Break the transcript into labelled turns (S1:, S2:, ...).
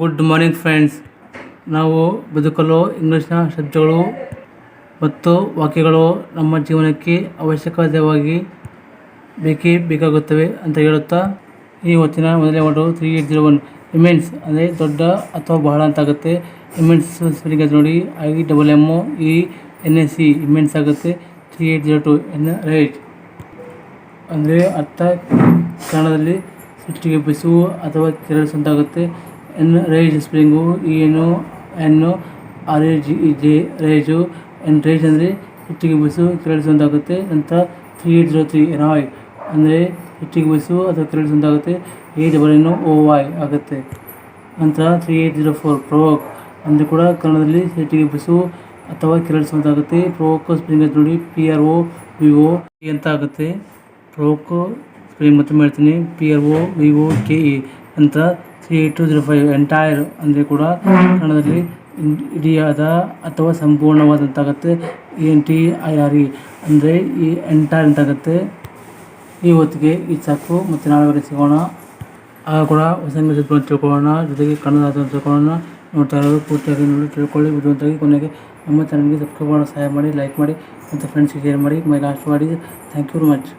S1: Good morning friends ನಾವು ಬದುಕಲು ಇಂಗ್ಲೀಷ್ನ ಶಬ್ದಗಳು ಮತ್ತು ವಾಕ್ಯಗಳು ನಮ್ಮ ಜೀವನಕ್ಕೆ ಅವಶ್ಯಕವಾಗಿ ಬೇಕೇ ಬೇಕಾಗುತ್ತವೆ ಅಂತ ಹೇಳುತ್ತಾ, ಈ ಹೊತ್ತಿನ ಮೊದಲೇ ಮಾಡಲು three eight zero one immense ಅಂದರೆ ದೊಡ್ಡ ಅಥವಾ ಬಹಳ ಅಂತ ಆಗುತ್ತೆ. ಇಮೆನ್ಸ್ ಸ್ಪೆಲ್ಲಿಂಗ್ ಅದು ನೋಡಿ I double M E N S C immense ಆಗುತ್ತೆ. Three eight zero two enrage ಅಂದರೆ ಅರ್ಥ ಕನ್ನಡದಲ್ಲಿ ಸೃಷ್ಟಿಗೆ ಬಿಸುವು ಅಥವಾ ಕೆರಳಿಸುವಂತಾಗುತ್ತೆ ಎನ್ ರೈಜ್ ಸ್ಪ್ರಿಂಗು ಏನು N R A G E rage, enrage ಅಂದರೆ ಸೃಷ್ಟಿಗೆ ಬೆಸು ಕೆರಳಿಸುವಂತಾಗುತ್ತೆ ಅಂತ ತ್ರೀ ಜೀರೋ ತ್ರೀ ರಾಯ್ ಅಂದರೆ ಹೆಚ್ಚಿಗೆ ಬಸ್ಸು ಅಥವಾ ಕೆರಳಿಸುವಂತಾಗುತ್ತೆ ಎ ಡಬಲ್ ಎನ್ನು ಓ ವಾಯ್ ಆಗುತ್ತೆ. ನಂತರ three eight zero four provoke ಅಂದರೆ ಕೂಡ ಕನ್ನಡದಲ್ಲಿ ಹೆಚ್ಚಿಗೆ ಬಸ್ಸು ಅಥವಾ ಕೆರಳಿಸುವಂತಾಗುತ್ತೆ ಪ್ರೋಕ್ ಸ್ಪ್ರಿಂಗ್ ಅಂತ ನೋಡಿ, P R O V O ಅಂತ ಆಗುತ್ತೆ. ಪ್ರೋಕ್ ಸ್ಪ್ರಿಂಗ್ ಮತ್ತೆ ಹೇಳ್ತೀನಿ, P R O V O K E ಅಂತ three eight two zero five entire ಅಂದರೆ ಕೂಡ ಕನ್ನಡದಲ್ಲಿ ಇಡಿಯಾದ ಅಥವಾ ಸಂಪೂರ್ಣವಾದಂತಾಗತ್ತೆ E N T I R E ಅಂದರೆ ಈ ಎಂಟೈರ್ ಅಂತಾಗತ್ತೆ. ಈ ಹೊತ್ತಿಗೆ ಈ ಸಾಕು ಮತ್ತು ನಾಳೆ ಸಿಗೋಣ. ಆಗ ಕೂಡ ಹೊಸ ತಿಳ್ಕೊಳ್ಳೋಣ. ಜೊತೆಗೆ ಕನ್ನಡ ತಿಳ್ಕೊಳ್ಳೋಣ. ನೋಡ್ತಾ ಇರೋದು ಪೂರ್ತಿಯಾಗಿ ನೋಡಿ ತಿಳ್ಕೊಳ್ಳಿ. ಬಿಡುವಂತಾಗಿ ಕೊನೆಗೆ ನಮ್ಮ ಚಾನಲ್ಗೆ ಸಬ್ಸ್ಕ್ರೈಬ್ ಮಾಡೋ ಸಹಾಯ ಮಾಡಿ ಲೈಕ್ ಮಾಡಿ ಮತ್ತು ಫ್ರೆಂಡ್ಸ್ಗೆ ಶೇರ್ ಮಾಡಿ. ಮೈ ಲಾಸ್ಟ್ ಮಾಡಿ ಥ್ಯಾಂಕ್ ಯು ವೆರಿ ಮಚ್